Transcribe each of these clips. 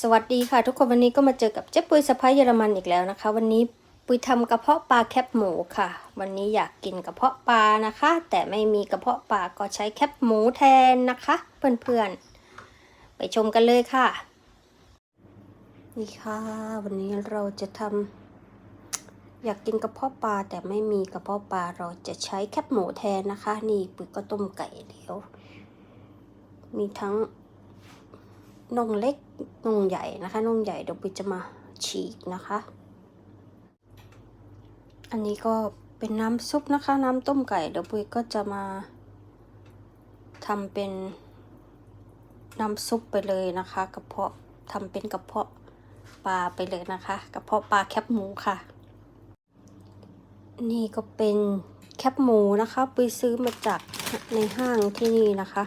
สวัสดีค่ะทุกคนวันนี้ก็มาเจอกับเจ๊ปุ้ยสะพ้ายเยอรมันอีกแล้วนะคะ วันนี้ปุ้ยทำกระเพาะปลาแคบหมูค่ะ วันนี้อยากกินกระเพาะปลานะคะ แต่ไม่มีกระเพาะปลาก็ใช้แคบหมูแทนนะคะ เพื่อนๆ ไปชมกันเลยค่ะ นี่ค่ะ วันนี้เราจะทำอยากกินกระเพาะปลาแต่ไม่มีกระเพาะปลาเราจะใช้แคบหมูแทนนะคะ นี่ปุ้ยก็ต้มไก่เดี๋ยว มีทั้ง นงเล็กนงใหญ่นะคะนงใหญ่เดี๋ยวปุยจะมาฉีกนะคะ อันนี้ก็เป็นน้ำซุปนะคะ น้ำต้มไก่เดี๋ยวปุยก็จะมาทำเป็นน้ำซุปไปเลยนะคะ กระเพาะทำเป็นกระเพาะปลาไปเลยนะคะ กระเพาะปลาแคบหมูค่ะ นี่ก็เป็นแคบหมูนะคะปุยซื้อมาจากในห้างที่นี่นะคะ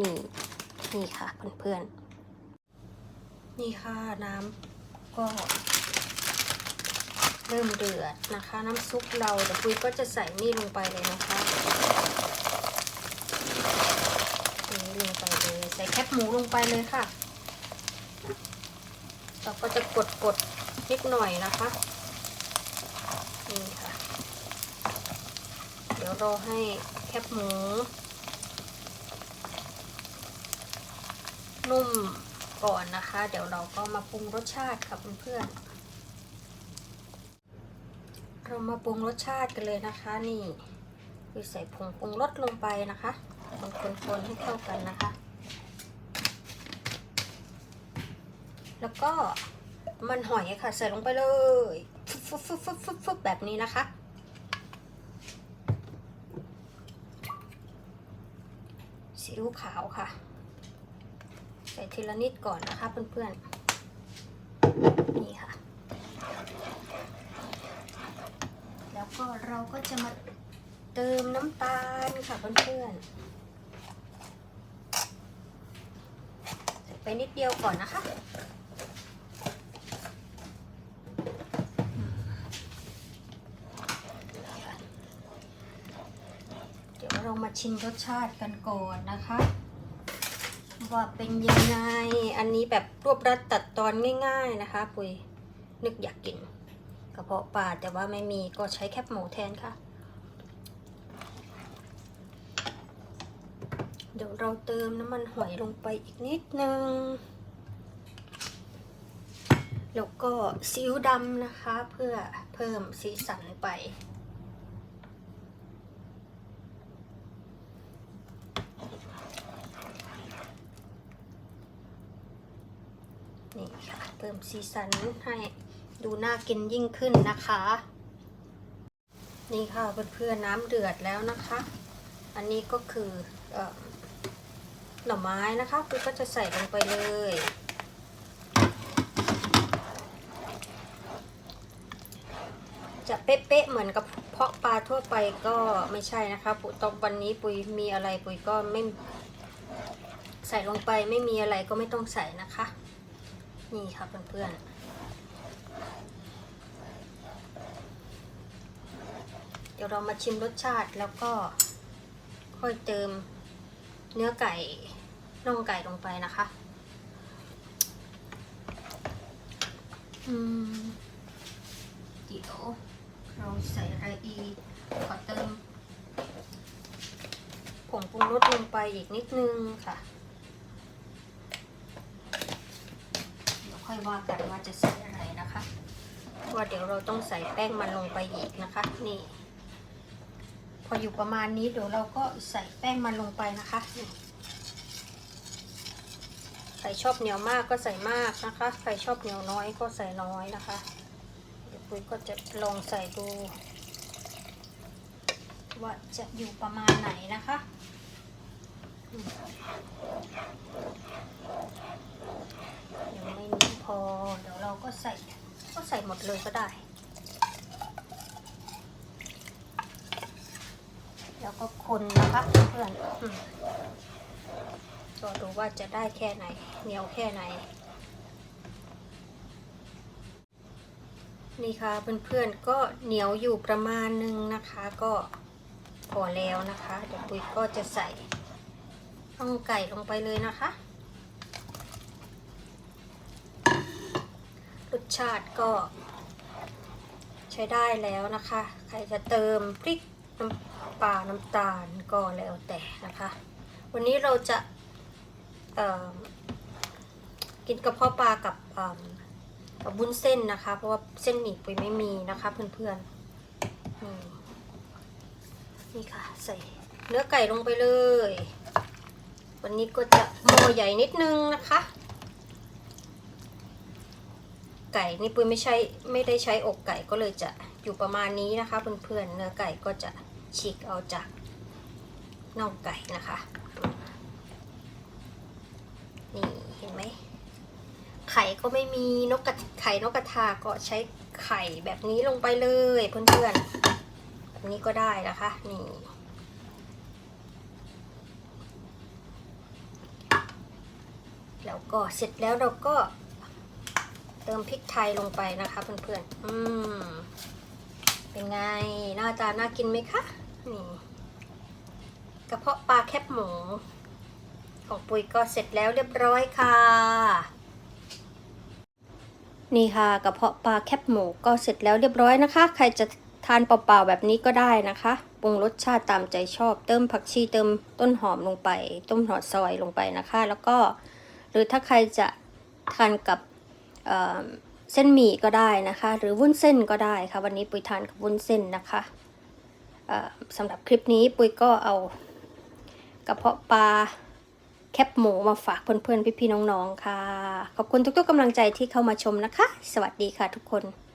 นี่ นี่ค่ะเพื่อนๆ นี่ค่ะน้ำก็เริ่มเดือดนะคะ น้ำซุปเราเดี๋ยวปุ้ยก็จะใส่นี่ลงไปเลยนะคะนี่ลงไปเลยใส่แคบหมูลงไปเลยค่ะ เราก็จะกดกดนิดหน่อยนะคะนี่ค่ะ เดี๋ยวรอให้แคบหมู นุ่มก่อนนะคะ เดี๋ยวเราก็มาปรุงรสชาติค่ะเพื่อนๆเรามาปรุงรสชาติกันเลยนะคะ นี่คือใส่ผงปรุงรสลงไปนะคะคนๆให้เข้ากันนะคะ แล้วก็มันหอยค่ะ ใส่ลงไปเลยฟึบฟึบฟึบฟึบฟึบแบบนี้นะคะซีอิ๊วขาวค่ะ ส่ทีละนิดก่อนนะคะเพื่อนๆ นี่ค่ะ แล้วก็เราก็จะมาเติมน้ำตาลค่ะเพื่อนๆใส่ไปนิดเดียวก่อนนะคะเดี๋ยวเรามาชิมรสชาติกันก่อนนะคะ ว่าเป็นยังไง อันนี้แบบรวบรัดตัดตอนง่าย ๆนะคะ ปุยนึกอยากกินกระเพาะปลาแต่ว่าไม่มีก็ใช้แคบหมูแทนค่ะ เดี๋ยวเราเติมน้ำมันหอยลงไปอีกนิดนึง แล้วก็ซีอิ๊วดำนะคะ เพื่อเพิ่มสีสันไป นี่ค่ะเพิ่มสีสันให้ดูน่ากินยิ่งขึ้นนะคะ นี่ค่ะเพื่อนๆน้ำเดือดแล้วนะคะ อันนี้ก็คืออหน่อไม้นะคะคือก็จะใส่ลงไปเลยจะเป๊ะๆเหมือนกับเพาะปลาทั่วไปก็ไม่ใช่นะคะปุตอนวันนี้ปุยมีอะไรปุยก็ไม่ใส่ลงไปไม่มีอะไรก็ไม่ต้องใส่นะคะ นี่ค่ะเพื่อนๆ เดี๋ยวเรามาชิมรสชาติแล้วก็ค่อยเติมเนื้อไก่น่องไก่ลงไปนะคะ อืมเดี๋ยวเราใส่อะไรอีกขอเติมผงปรุงรสลงไปอีกนิดนึงค่ะ เดี๋ยว ค่อยว่ากันว่าจะใส่อะไรนะคะเพราะว่าเดี๋ยวเราต้องใส่แป้งมันลงไปอีกนะคะ นี่ พออยู่ประมาณนี้เดี๋ยวเราก็ใส่แป้งมันลงไปนะคะใครชอบเหนียวมากก็ใส่มากนะคะ ใครชอบเหนียวน้อยก็ใส่น้อยนะคะ เดี๋ยวปุ้ยก็จะลองใส่ดู ว่าจะอยู่ประมาณไหนนะคะอืมยังไม่มีพอ เดี๋ยวเรา ก็ใส่ ก็ใส่หมดเลยก็ได้ แล้วก็คนนะคะเพื่อนอืมก็ดูว่าจะได้แค่ไหนเหนียวแค่ไหน นี่ค่ะเพื่อนๆก็เหนียวอยู่ประมาณนึงนะคะ ก็พอแล้วนะคะ เดี๋ยวปุ้ยก็จะใส่น่องไก่ลงไปเลยนะคะ รส ชาติก็ใช้ได้แล้วนะคะ ใครจะเติมพริกน้ำปลาน้ำตาลก็แล้วแต่นะคะ วันนี้เราจะกินกระเพาะปลากับกับบุ้นเส้นนะคะ เพราะว่าเส้นหมี่ปุยไม่มีนะคะเพื่อนๆนี่นี่ค่ะใส่เนื้อไก่ลงไปเลย วันนี้ก็จะหม้อใหญ่นิดนึงนะคะ ไก่นี่ปุ้ยไม่ใช่ไม่ได้ใช้อกไก่ก็เลยจะอยู่ประมาณนี้นะคะ เพื่อนๆเนื้อไก่ก็จะฉีกเอาจากน่องไก่นะคะ นี่เห็นไหมไข่ก็ไม่มีนกกระไข่นกกระทาก็ใช้ไข่แบบนี้ลงไปเลยเพื่อนๆแบบนี้ก็ได้นะคะ นี่แล้วก็เสร็จแล้วเราก็ เติมพริกไทยลงไปนะคะเพื่อนๆ อืม เป็นไง หน้าตาน่ากินไหมคะ นี่กระเพาะปลาแคบหมู ของปุ๋ยก็เสร็จแล้วเรียบร้อยค่ะ นี่ค่ะกระเพาะปลาแคบหมูก็เสร็จแล้วเรียบร้อยนะคะ ใครจะทานเปล่าๆแบบนี้ก็ได้นะคะปรุงรสชาติตามใจชอบ เติมผักชีเติมต้นหอมลงไป ต้มหอดซอยลงไปนะคะ แล้วก็ หรือถ้าใครจะทานกับ เส้นหมี่ก็ได้นะคะ หรือวุ้นเส้นก็ได้ค่ะ วันนี้ปุยทานกับวุ้นเส้นนะคะสำหรับคลิปนี้ปุยก็เอากระเพาะปลาแคบหมูมาฝากเพื่อนๆพี่ๆน้องๆค่ะ ขอบคุณทุกๆกำลังใจที่เข้ามาชมนะคะ สวัสดีค่ะทุกคน